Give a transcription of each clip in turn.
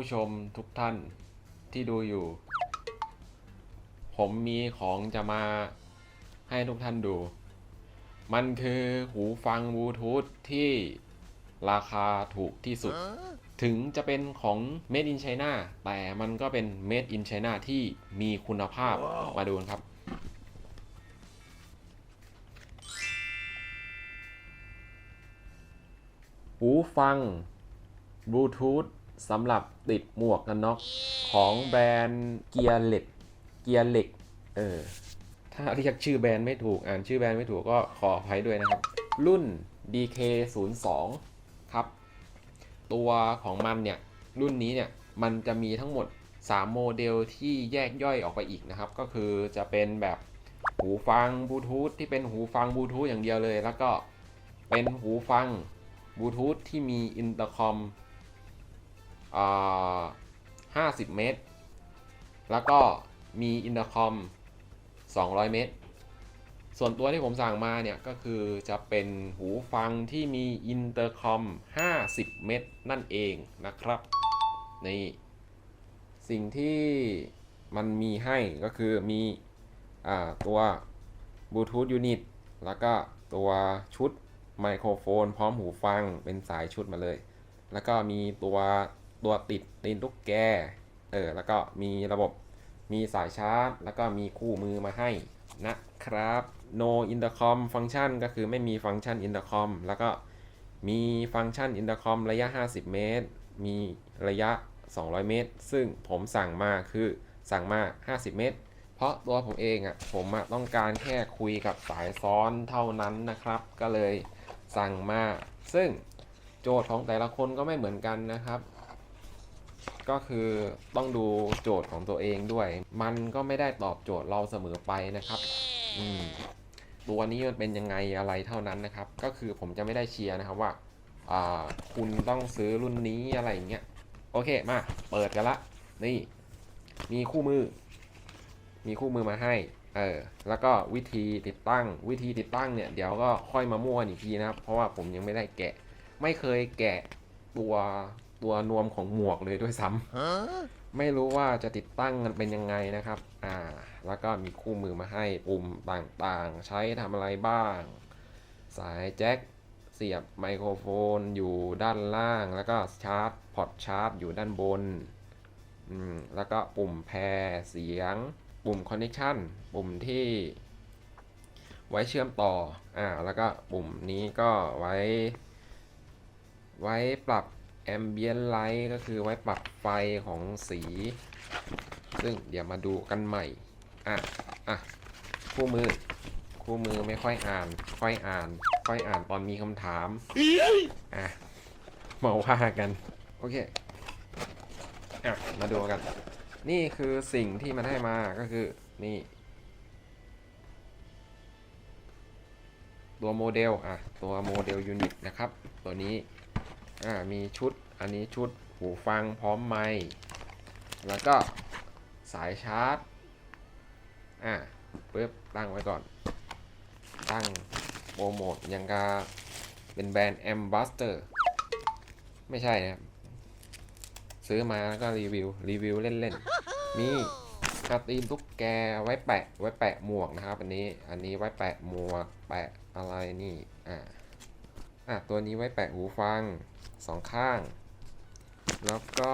ผู้ชมทุกท่านที่ดูอยู่ ผมมีของจะมาให้ทุกท่านดู มันคือหูฟังบลูทูธที่ราคาถูกที่สุด ถึงจะเป็นของ Made in China แต่มันก็เป็น Made in China ที่มีคุณภาพมาดูกันครับหูฟังบลูทูธ สำหรับติดหมวกกันน็อกของแบรนด์เกียร์เหล็กเกียร์เหล็กเออถ้าเรียกชื่อแบรนด์ไม่ถูกอ่านชื่อแบรนด์ไม่ถูกก็ขออภัยด้วยนะครับ รุ่น DK02 ครับ ตัวของมันเนี่ย รุ่นนี้เนี่ย มันจะมีทั้งหมด 3 โมเดลที่แยกย่อยออกไปอีกนะครับ ก็คือจะเป็นแบบหูฟังบลูทูธที่เป็นหูฟังบลูทูธอย่างเดียวเลย แล้วก็เป็นหูฟังบลูทูธที่มีอินเตอร์คอม 50 เมตร แล้วก็มีอินเตอร์คอม 200 เมตร ส่วนตัวที่ผมสั่งมาเนี่ย ก็คือจะเป็นหูฟังที่มีอินเตอร์คอม 50 เมตร นั่นเองนะครับนี่สิ่งที่มันมีให้ก็คือมีอ่าตัวบลูทูธยูนิตแล้วก็ตัวชุดไมโครโฟน พร้อมหูฟังเป็นสายชุดมาเลย แล้วก็มีตัว ตัวติดตีนตุ๊กแก เออ แล้วก็มีระบบ มีสายชาร์จ แล้วก็มีคู่มือมาให้นะครับ no intercom ฟังก์ชันก็คือไม่มีฟังก์ชัน intercom แล้วก็มีฟังก์ชัน intercom ระยะ 50 เมตร มีระยะ 200 เมตร ซึ่งผมสั่งมาคือสั่งมา 50 เมตร เพราะตัวผมเองอะ่ะ ผมอะต้องการแค่คุยกับสายซ้อนเท่านั้นนะครับ ก็เลยสั่งมา ซึ่งโจทย์ของแต่ละคนก็ไม่เหมือนกันนะครับ ก็คือต้องดูโจทย์ของตัวเองด้วย มันก็ไม่ได้ตอบโจทย์เราเสมอไปนะครับอืมตัวนี้มันเป็นยังไงอะไรเท่านั้นนะครับ ก็คือผมจะไม่ได้เชียร์นะครับว่าอ่าคุณต้องซื้อรุ่นนี้อะไรอย่างเงี้ยโอเคมาเปิดกันละ นี่ มีคู่มือ มีคู่มือมาให้เออแล้วก็วิธีติดตั้งวิธีติดตั้งเนี่ยเดี๋ยวก็ค่อยมามั่วอีกทีนะครับ เพราะว่าผมยังไม่ได้แกะ ไม่เคยแกะตัว ตัวนวมของหมวกเลยด้วยซ้ำไม่รู้ว่าจะติดตั้งกันเป็นยังไงนะครับ อ่า แล้วก็มีคู่มือมาให้ปุ่มต่างๆ ใช้ทำอะไรบ้าง สายแจ็คเสียบไมโครโฟนอยู่ด้านล่าง แล้วก็ชาร์จพอร์ตชาร์จอยู่ด้านบน อืม แล้วก็ปุ่มแพรเสียง ปุ่มคอนเน c t ชันปุ่มที่ไว้เชื่อมต่อ อ่า แล้วก็ปุ่มนี้ก็ไว้ ไว้ปรับ Ambient Light ก็คือไว้ปรับไฟของสี ซึ่งเดี๋ยวมาดูกันใหม่ อะ อะ คู่มือ คู่มือไม่ค่อยอ่าน ค่อยอ่าน ค่อยอ่านตอนมีคำถาม อะ มาว่ากัน โอเค อะ มาดูกัน นี่คือสิ่งที่มันให้มา ก็คือ นี่ตัวโมเดล อะ ตัวโมเดลยูนิตนะครับ ตัวนี้ อ่ามีชุดอันนี้ชุดหูฟังพร้อมไมค์แล้วก็สายชาร์จอ่าปึ๊บตั้งไว้ก่อน ตั้งโปรโมทยังกาเป็นแบรนด์ a m b a s s a d o r ไม่ใช่นะครับซื้อมาแล้วก็รีวิว รีวิวเล่นๆมีกระตีนตุ๊กแกไว้แปะไว้แปะหมวกนะครับ อันนี้อันนี้ไว้แปะหมวกแปะอะไรนี่อ่า อะตัวนี้ไว้แปะหูฟังสองข้าง แล้วก็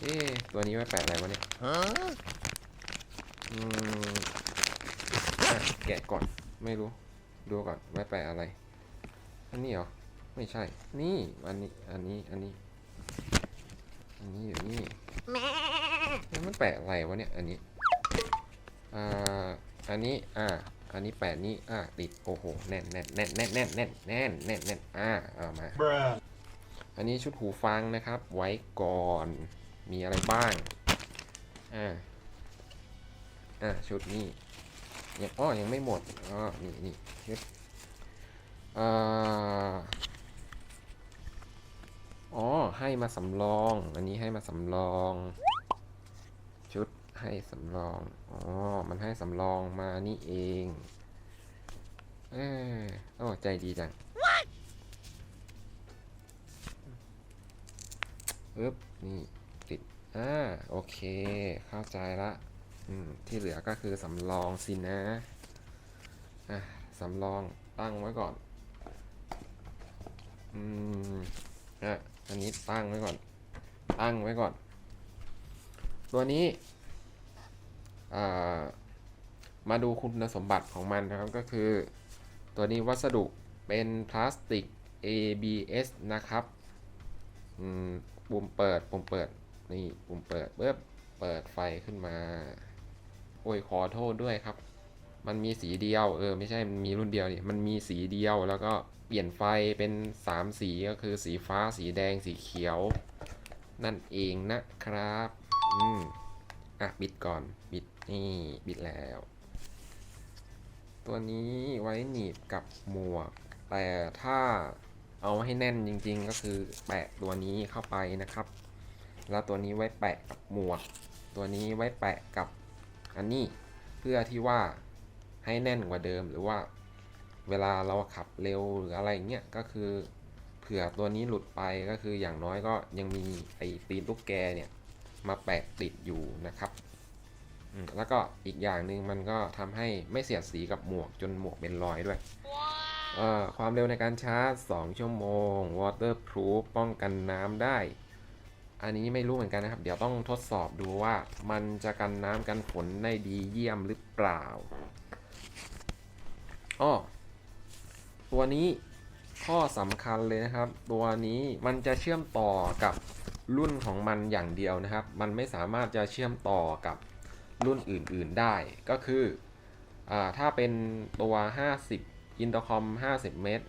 เอ๊ะตัวนี้ไว้แปะอะไรวะเนี่ยอืมอะแกะก่อนไม่รู้ดูก่อนไว้แปะอะไร อันนี้เหรอ ไม่ใช่ นี่อันนี้อันนี้อันนี้ อันนี้อยู่นี่แล้วมันแปะอะไรวะเนี่ย อันนี้อ่าอันนี้อ่า อันนี้แปะนี้อ่าติดโอ้โหแน่นแน่นแน่นแน่นแน่นแน่นแน่นแน่นแน่นอ่าเอามา อันนี้ชุดหูฟังนะครับ ไว้ก่อนมีอะไรบ้างอ่าอ่าชุดนี้ยังอ้อยังไม่หมดอ๋อนี่นี่ชุดอ่าอ๋อให้มาสำรอง อันนี้ให้มาสำรองชุด ให้สำรอง อ๋อ มันให้สำรองมานี่เอง เออโอ้ใจดีจังปึ๊บ นี่ติด อ่า โอเค เข้าใจละ อืม ที่เหลือก็คือสำรองสินะ อะ สำรองตั้งไว้ก่อน อืม อะ อันนี้ตั้งไว้ก่อน ตั้งไว้ก่อน ตัวนี้อ่า มาดูคุณสมบัติของมันนะครับก็คือ ตัวนี้วัสดุเป็นพลาสติก ABS นะครับปุ่มเปิดปุ่มเปิดนี่ปุ่มเปิดเบิบเปิดไฟขึ้นมา โอ้ยขอโทษด้วยครับ มันมีสีเดียวเออไม่ใช่มันมีรุ่นเดียวนี่มันมีสีเดียวแล้วก็เปลี่ยนไฟเป็น 3 สีก็คือสีฟ้าสีแดงสีเขียว นั่นเองนะครับ อืมอะบิดก่อนบิด นี่บิดแล้ว ตัวนี้ไว้หนีบกับหมวก แต่ถ้าเอาให้แน่นจริงๆ ก็คือแปะตัวนี้เข้าไปนะครับ แล้วตัวนี้ไว้แปะกับหมวก ตัวนี้ไว้แปะกับอันนี้เพื่อที่ว่าให้แน่นกว่าเดิมหรือว่าเวลาเราขับเร็วหรืออะไรเงี้ยก็คือเผื่อตัวนี้หลุดไปก็คืออย่างน้อยก็ยังมีไอ้ตีนตุ๊กแกเนี่ยมาแปะติดอยู่นะครับ แล้วก็อีกอย่างหนึ่งมันก็ทำให้ไม่เสียดสีกับหมวกจนหมวกเป็นรอยด้วยเอ่อความเร็วในการชาร์จ 2 ชั่วโมง waterproof ป้องกันน้ำได้ อันนี้ไม่รู้เหมือนกันนะครับ เดี๋ยวต้องทดสอบดูว่ามันจะกันน้ำกันฝนได้ดีเยี่ยมหรือเปล่าอ้อตัวนี้ข้อสำคัญเลยนะครับ ตัวนี้มันจะเชื่อมต่อกับรุ่นของมันอย่างเดียวนะครับ มันไม่สามารถจะเชื่อมต่อกับ รุ่นอื่น ๆได้ก็คืออถ้าเป็นตัว 50 Intercom 50 เมตร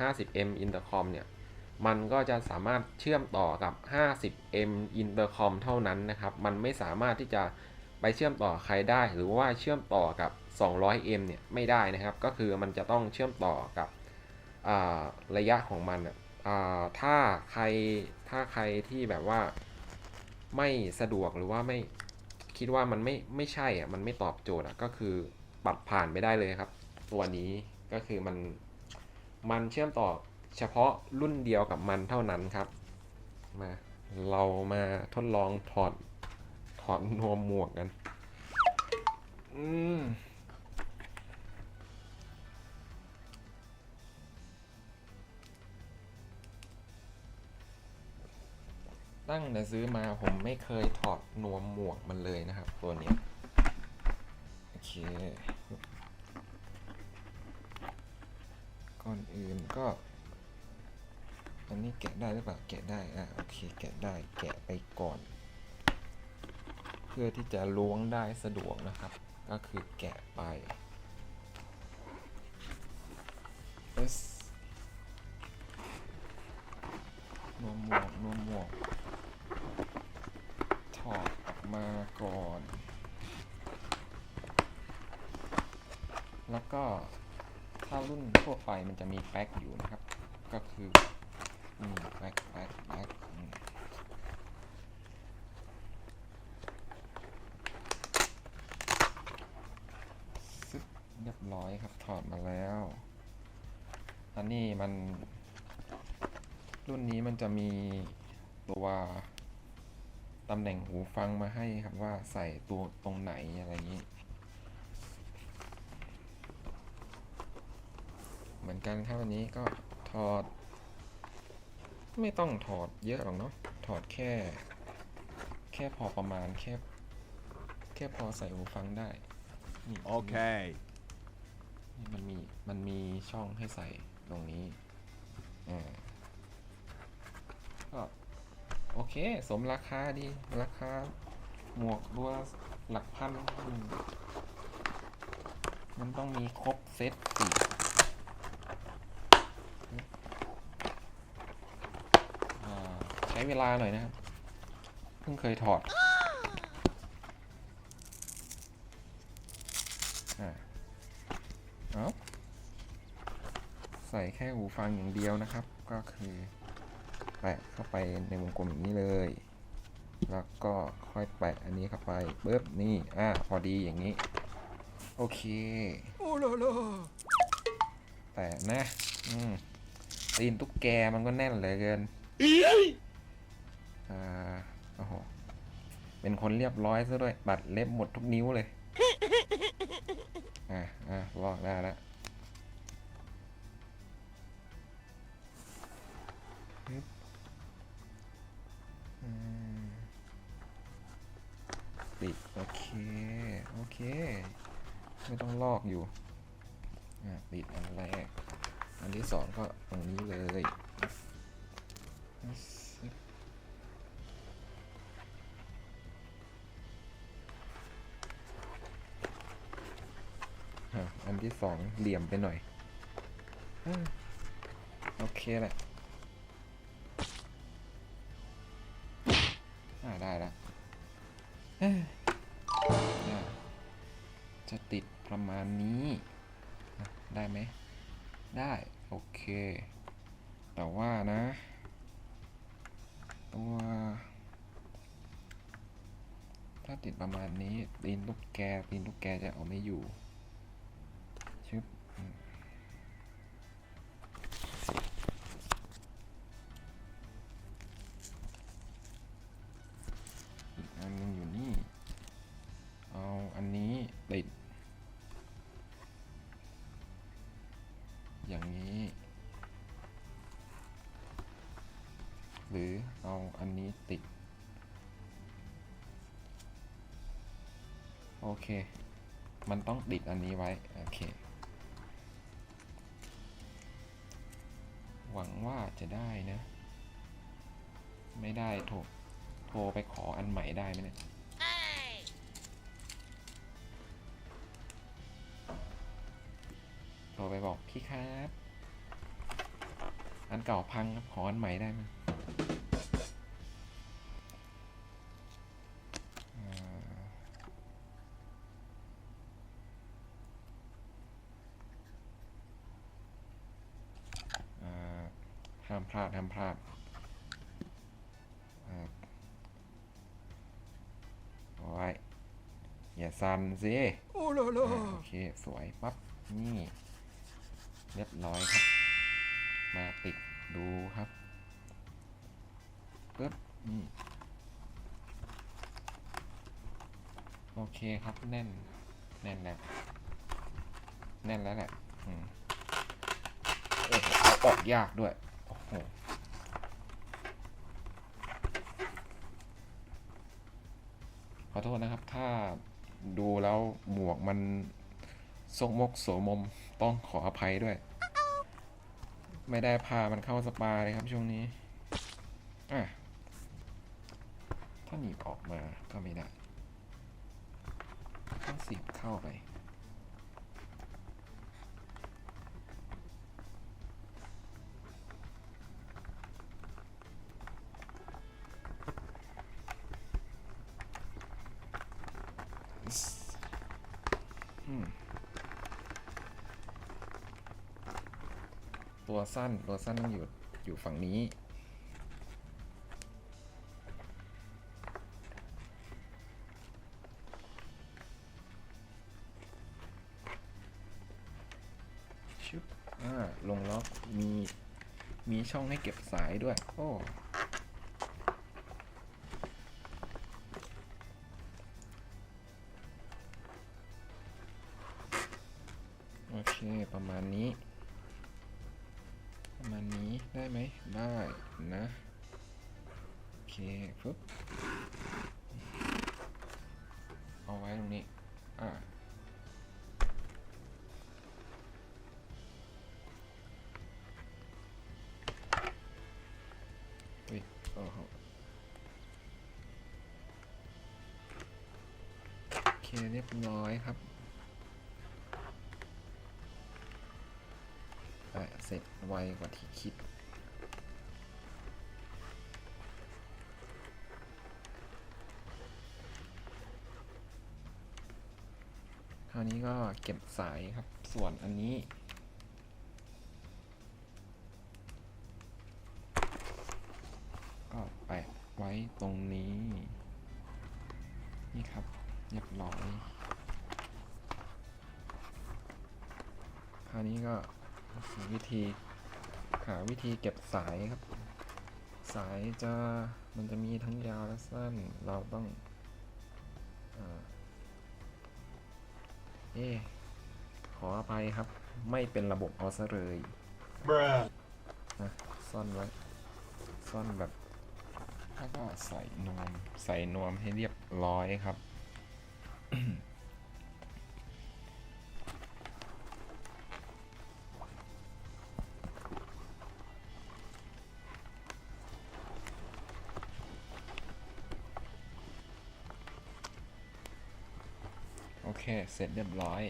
50M Intercom เนี่ยมันก็จะสามารถเชื่อมต่อกับ 50M Intercom เท่านั้นนะครับ มันไม่สามารถที่จะไปเชื่อมต่อใครได้ หรือว่าเชื่อมต่อกับ 200M เนี่ยไม่ได้นะครับ ก็คือมันจะต้องเชื่อมต่อกับระยะของมันถ้าใครถ้าใครที่แบบว่าไม่สะดวกหรือว่าไม่ คิดว่ามันไม่ไม่ใช่อะมันไม่ตอบโจทย์อะก็คือปัดผ่านไปได้เลยครับ ตัวนี้ก็คือมันมันเชื่อมต่อเฉพาะรุ่นเดียวกับมันเท่านั้นครับมาเรามาทดลองถอดถอดนวมหมวกกัน อืม ตั้งแต่ซื้อมาผมไม่เคยถอดนวมหมวกมันเลยนะครับ ตัวนี้ โอเค ก่อนอื่นก็อันนี้แกะได้หรือเปล่า แกะได้ อะ โอเค แกะได้ แกะไปก่อน เพื่อที่จะล้วงได้สะดวกนะครับ ก็คือแกะไป S นวมหมวกนวมหมวก มาก่อน แล้วก็ถ้ารุ่นทั่วไปมันจะมีแป๊กอยู่นะครับ ก็คืออืมแป๊กแป๊กแป๊กซึบเรียบร้อยครับถอดมาแล้วอันนี้มันรุ่นนี้มันจะมีตัว ตำแหน่งหูฟังมาให้ครับว่าใส่ตัวตรงไหนอะไรอย่างนี้ เหมือนกันครับอันนี้ก็ถอด ไม่ต้องถอดเยอะหรอกเนาะถอดแค่ แค่พอประมาณแค่แค่พอใส่หูฟังได้นี่ Okay. นี่มันมีมันมีช่องให้ใส่ตรงนี้อ่าก็โอ เค สมราคาดี ราคา หมวกตัวหลักพันมันต้องมีครบเซตสิอ่ใช้เวลาหน่อยนะครับ เพิ่งเคยถอดอใส่แค่หูฟังอย่างเดียวนะครับ ก็คือ แปะเข้าไปในวงกลมอย่างนี้เลย แล้วก็ค่อยแปะอันนี้เข้าไปปึ๊บนี่ อ่า พอดีอย่างนี้ โอเค Oh là là. แต่นะ อืมตีนตุ๊กแกมันก็แน่นเหลือเกินอ่า โอ้โห เป็นคนเรียบร้อยซะด้วยตัดเล็บหมดทุกนิ้วเลย อะอะลอกได้แล้ว ติดโอเค โอเค ไม่ต้องลอกอยู่อะติดอันแรก อันที่สองก็ตรงนี้เลยอันที่สองเหลี่ยมไปหน่อย โอเคแหละ จะติดประมาณนี้อะได้ไหมได้ โอเค แต่ว่านะ ตัว ถ้าติดประมาณนี้ตีนลูกแกตีนลูกแกจะเอาไม่อยู่ โอเค มันต้องติดอันนี้ไว้ โอเค หวังว่าจะได้นะ ไม่ได้โทรโทรไปขออันใหม่ได้ไหมเนี่ยโทรไปบอกพี่ครับ อันเก่าพังครับ ขออันใหม่ได้ไหม พลาดห้ามพลาดอ่าโอ้ยอย่าสั่นสิ Oh là là อ่าโอเค สวย ปั๊บ นี่ เรียบร้อยครับ มาติดดูครับปึ๊บนี่โอเคครับ แน่น แน่นแล้ว แน่นแล้วแหละ อืมโอ้โหเอาออกยากด้วย โอ้โห ขอโทษนะครับ ถ้าดูแล้วหมวกมันทรงมกโสมมต้องขออภัยด้วย ไม่ได้พามันเข้าสปาเลยครับช่วงนี้ อะ ถ้าหนีบออกมาก็ไม่ได้ต้องสีบเข้าไป ตัวสั้น ตัวสั้นต้องอยู่ อยู่ฝั่งนี้ ชึบอ่า ลงล็อก มี มีช่องให้เก็บสายด้วย โอ้ เคเรียบร้อยครับเสร็จไวกว่าที่คิดคราวนี้ก็เก็บสายครับ ส่วนอันนี้ เรียบร้อยคราวนี้ก็หาวิธีหาวิธีเก็บสายครับ สายจะมันจะมีทั้งยาวและสั้น เราต้องอาเอะขออภัยครับ ไม่เป็นระบบเอาซะเลย Bruh. นะซ่อนไว้ ซ่อนแบบ แล้วก็ใส่นวม ใส่นวมให้เรียบร้อยครับ โอเค เสร็จเรียบร้อย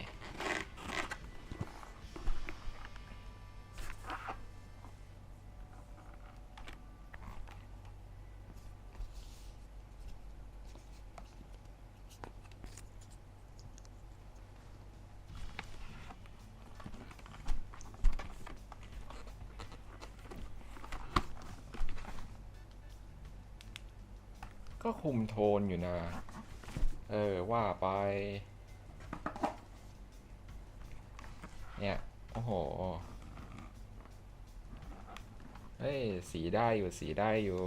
ก็คุมโทนอยู่นะ เออ ว่าไป เนี่ย โอ้โห เฮ้ย สีได้อยู่ สีได้อยู่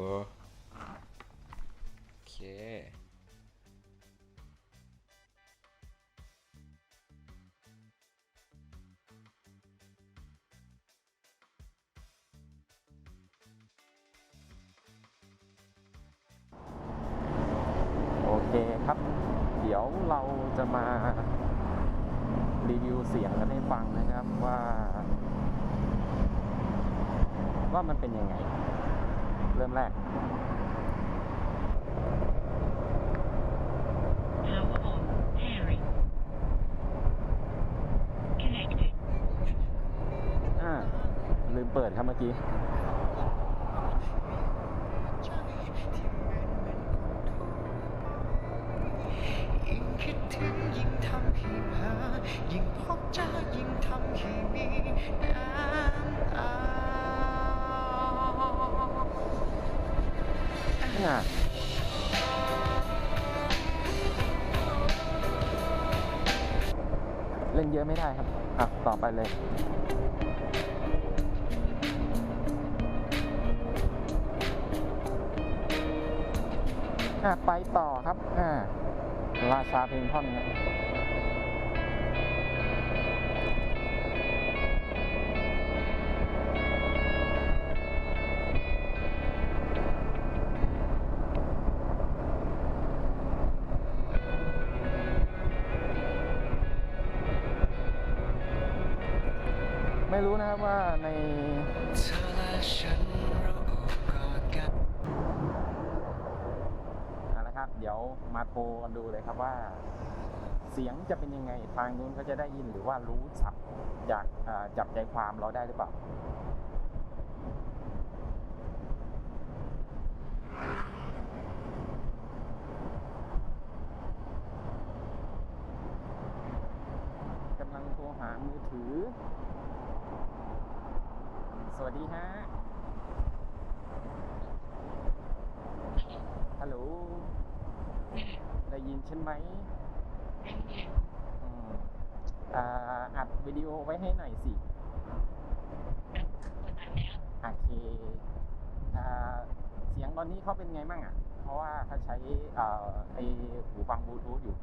เป็นยังไง เริ่มแรก Power on. Pairing. Connected. อ่าลืมเปิดครับเมื่อกี้ยิ่งคิดถึงยิ่งทำให้เพ้อยิ่งพบเจอยิ่งทำให้มีน้ำ เล่นเยอะไม่ได้ครับ อะ ต่อไปเลย อะ ไปต่อครับ อ่า ราชาเพลงท่อนนะ รู้นะครับว่าในเอและฉันเราละครับ เดี๋ยวมาโทรกันดูเลยครับว่า เสียงจะเป็นยังไงทางนู้นเขาจะได้ยินหรือว่ารู้สับจากจับใจความเราได้หรือเปล่ากำลังโทรหามือถือ สวัสดีฮะ ฮัลโหล ได้ยินฉันไหมอืมอ่าอัดวิดีโอไว้ให้หน่อยสิ โอเคอ่าเสียงตอนนี้เขาเป็นไงบ้างอะ เพราะว่าเขาใช้อ่าไอหูฟังบลูทูธอยู่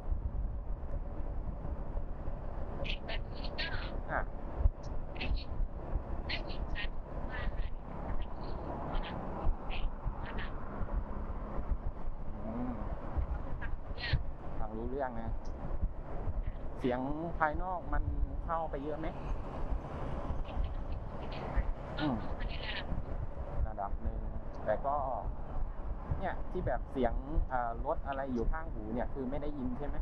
อะอืมฟัง รู้เรื่องนะ เสียงภายนอกมันเข้าไปเยอะไหมอืมระดับหนึ่งแต่ก็ เนี่ยที่แบบเสียงรถอะไรอยู่ข้างหูเนี่ย คือไม่ได้ยินใช่ไหม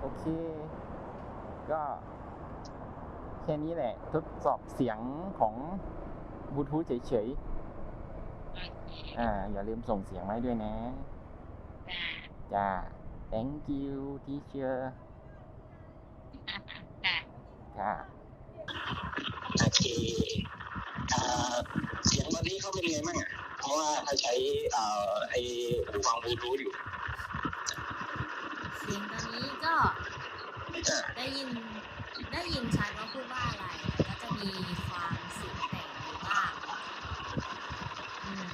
โอเค ก็แค่นี้แหละ ทดสอบเสียงของบลูทูธเฉยๆ อ่า อย่าลืมส่งเสียงมาให้ด้วยนะ จ้า thank you teacher ค่ะโอเคอ่าเสียงตอนนี้เขาเป็นไงบ้างอะ เพราะว่าถ้าใช้เอ่อไอหูฟังบลูทูธอยู่ เสียงตอนนี้ก็อ่า ได้ยินได้ยินชัดว่าพูดว่าอะไรแต่ก็จะมีความเสียงแตกอยู่บ้างอืม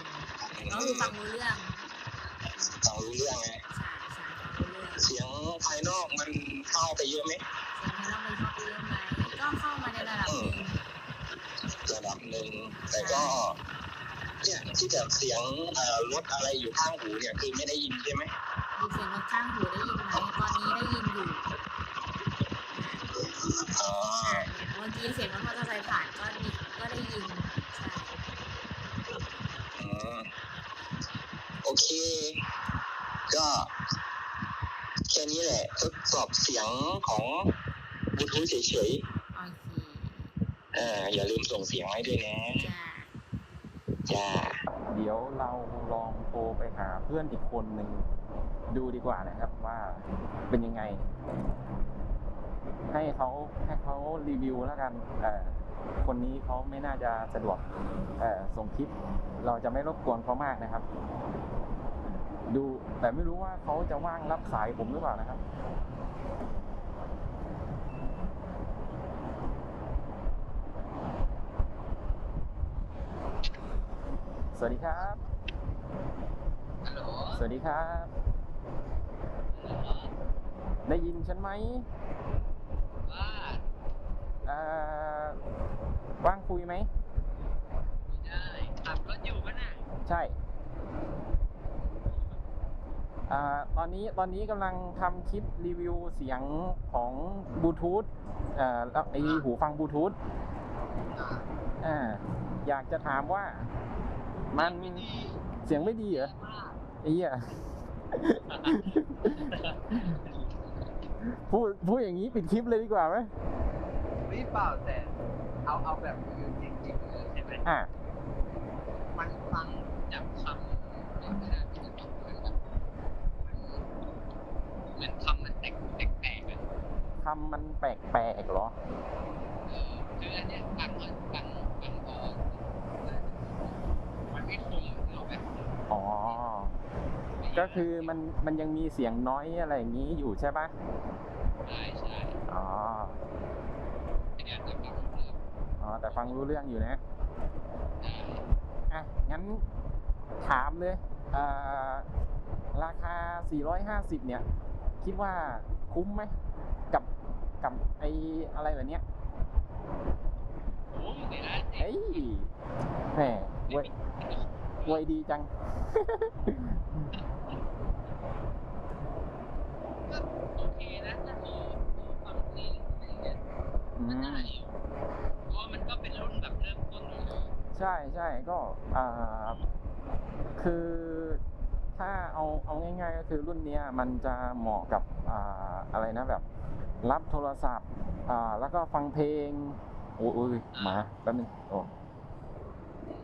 ก็คือฟังรู้เรื่องฟังรู้เรื่องไงใช่ใช่ฟังรู้เรื่องเสียงภายนอกมันเข้าไปเยอะไหมเสียงภายนอกมันเข้าไปเยอะไหมก็เข้ามาในระดับหนึ่งระดับหนึ่งแต่ก็เนี่ยที่แบบเสียงเอ่อรถอะไรอยู่ข้างหูเนี่ยคือไม่ได้ยินใช่ไหมมีเสียงรถข้างหูได้ยินไหมตอนนี้ได้ยินอยู่ อ๋ออ่าเมื่อกี้เสียงรถมอเตอร์ไซค์ผ่านก็ดิก็ได้ยินใช่อืมโอเค ก็แค่นี้แหละทดสอบเสียงของบลูทูธเฉยโอเคๆเอออย่าลืมส่งเสียงให้ด้วยนะจ้าจ้า เดี๋ยวเราลองโทรไปหาเพื่อนอีกคนหนึ่งดูดีกว่านะครับว่าเป็นยังไง ให้เขาให้เขารีวิวแล้วกันเอ่อคนนี้เขาไม่น่าจะสะดวกเอ่อส่งคลิป เราจะไม่รบกวนเขามากนะครับ ดูแต่ไม่รู้ว่าเขาจะว่างรับสายผมหรือเปล่านะครับสวัสดีครับฮัลโหลสวัสดีครับ ได้ยินฉันไหม ว่าเอ่อว่างคุยไหม ไม่ได้ขับรถอยู่ปะน่ะใช่ อ่า ตอนนี้ ตอนนี้กำลังทำคลิปรีวิวเสียงของบลูทูธเอ่อแล้วไอหูฟังบลูทูธอ่า อยากจะถามว่า มันเสียงไม่ดีเหรอไอ้เหี้ย พูดพูดอย่างนี้ปิดคลิปเลยดีกว่าไหมไม่เปล่าแต่เอาเอาแบบคือจริงๆเลยใช่ไหมอะมันฟังจากคำในขณะที่มันเหมือนแบบมันเหมือนคำมันแตกแตกๆอะคำมันแปลกๆเหรอ เออคืออันเนี้ยฟังมันฟังฟังพอมันไม่คมเนาะแบบ อ๋อ ก็คือมันมันยังมีเสียงน้อยอะไรอย่างนี้อยู่ใช่ปะใช่ใช่อ๋ออันเนี้ยจะฟังเรื่องอ๋อ แต่ฟังรู้เรื่องอยู่นะได้อะงั้นถามเลยเอ่อราคา 450 เนี่ย คิดว่าคุ้มไหมกับกับไออะไรแบบเนี้ยโอ้ยเลยนะเอ้ยแหมเวยเวยดีจัง ก็โอ เคนะถ้าโทรโทรฟังเพลงอะไรเงี้ยอืก็ได้อยู่เพราะว่ามันก็เป็นรุ่นแบบเริ่มต้นอยู่ใช่ใช่ก็อ่าคือถ้าเอาเอาง่าย ๆ ก็คือรุ่นเนี้ยมันจะเหมาะกับอ่าอะไรนะแบบ รับโทรศัพท์อ่าแล้วก็ฟังเพลงโอ้ยหมาแป๊บนึงโอ้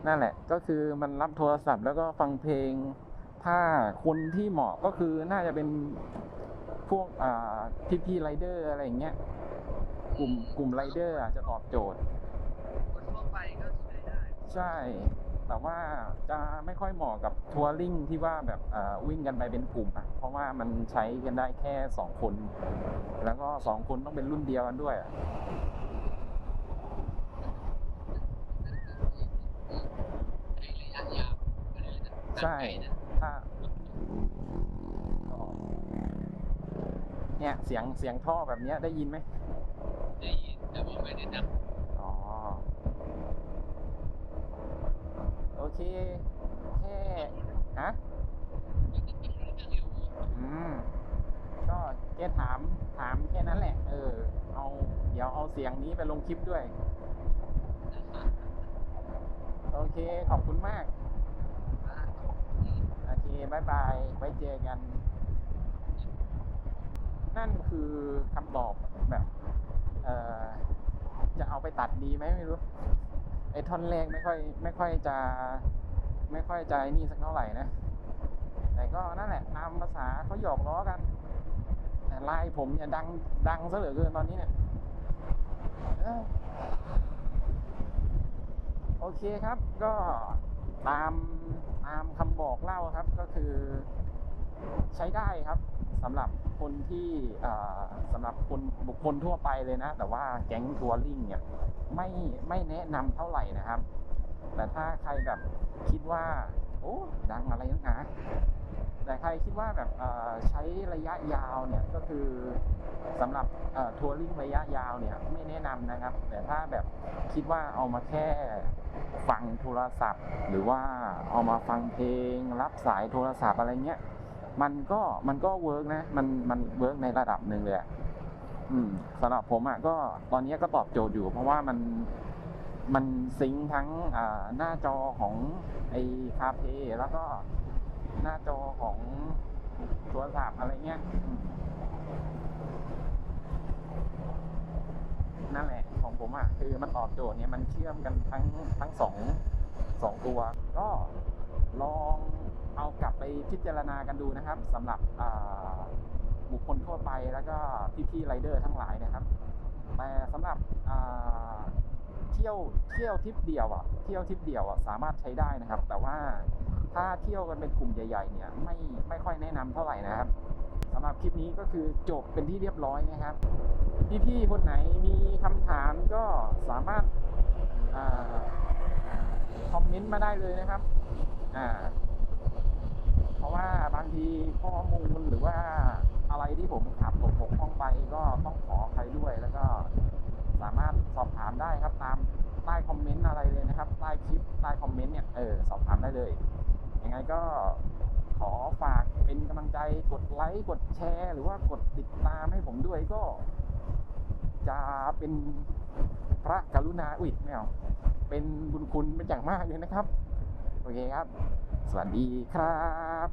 นั่นแหละ ก็คือมันรับโทรศัพท์แล้วก็ฟังเพลง ถ้าคนที่เหมาะก็คือน่าจะเป็น พวกอ่าพี่พี่ไรเดอร์อะไรอย่างเงี้ยกลุ่มกลุ่มไรเดอร์อาจจะตอบโจทย์คนทั่วไปก็ใช้ได้ ใช่ แต่ว่าจะไม่ค่อยเหมาะกับทัวริงที่ว่าแบบอ่อวิ่งกันไปเป็นกลุ่มอะเพราะว่ามันใช้กันได้แค่สองคน แล้วก็สองคนต้องเป็นรุ่นเดียวกันด้วยอะในระใช่ไกลนะถ้า เนี่ยเสียงเสียงท่อแบบเนี้ยได้ยินไหมได้ยินแต่ว่าไม่ได้ดังอ๋อโอเคแค่ฮะมันก็เป็นเรื่องอยู่อืมก็แค่ถามถามแค่นั้นแหละ เออ เอาเดี๋ยวเอาเสียงนี้ไปลงคลิปด้วย โอเค ขอบคุณมาก โอเคบายบาย ไว้เจอกัน นั่นคือคำตอบแบบเออจะเอาไปตัดดีไหมไม่รู้ไอ้ท่อนแรกไม่ค่อย ไม่ค่อยจะ ไม่ค่อยจะนี่สักเท่าไหร่นะแต่ก็นั่นแหละตามภาษาเขาหยอกล้อกันแต่ไลน์ผมเนี่ยดังดังซะเหลือเกินตอนนี้เนี่ยโอเคครับก็ตามตามคำบอกเล่าครับก็คือใช้ได้ครับ สำหรับคนที่สำหรับคนบุคคลทั่วไปเลยนะ แต่ว่าแก๊งทัวริงเนี่ยไม่ไม่แนะนำเท่าไหร่นะครับ แต่ถ้าใครแบบคิดว่า โอ้ดังอะไรนักหนาแต่ใครคิดว่าแบบใช้ระยะยาวเนี่ยก็คือสำหรับทัวริงระยะยาวเนี่ยไม่แนะนำนะครับ แต่ถ้าแบบคิดว่าเอามาแค่ฟังโทรศัพท์ หรือว่าเอามาฟังเพลง รับสายโทรศัพท์อะไรเงี้ย มันก็มันก็เวิร์กนะ มันมันเวิร์กในระดับหนึ่งเลยอืมสำหรับผมอะก็ตอนนี้ก็ตอบโจทย์อยู่ เพราะว่ามันมันซิงทั้งหน้าจอของไอ้คาเพแล้วก็หน้าจอของโทรศัพท์อะไรเงี้ยนั่นแหละของผมอะคือมันตอบโจทย์เนี่ยมันเชื่อมกันทั้งทั้งสองสองตัว ก็ลอง เอากลับไปพิจารณากันดูนะครับสำหรับบุคคลทั่วไปแล้วก็พี่ๆไรเดอร์ทั้งหลายนะครับ แต่สำหรับเที่ยวเที่ยวทริปเดียวอะเที่ยวทริปเดียวอะสามารถใช้ได้นะครับ แต่ว่าถ้าเที่ยวกันเป็นกลุ่มใหญ่ ๆ เนี่ยไม่ไม่ค่อยแนะนำเท่าไหร่นะครับสำหรับคลิปนี้ก็คือจบเป็นที่เรียบร้อยนะครับพี่ๆคนไหนมีคำถามก็สามารถอคอมเมนต์มาได้เลยนะครับอ่า ราะว่าบางทีข้อมูลหรือว่าอะไรที่ผมขาดตกบกพร่องไปก็ต้องขอใครด้วยแล้วก็สามารถสอบถามได้ครับตามใต้คอมเมนต์อะไรเลยนะครับใต้คลิปใต้คอมเมนต์เนี่ยเออสอบถามได้เลยยังไงก็ขอฝากเป็นกำลังใจกดไลค์กดแชร์ หรือว่ากดติดตามให้ผมด้วยก็ จะเป็นพระกรุณาอุ้ยไม่เอาเป็นบุญคุณเป็นอย่างมากเลยนะครับ โอเคครับ สวัสดีครับ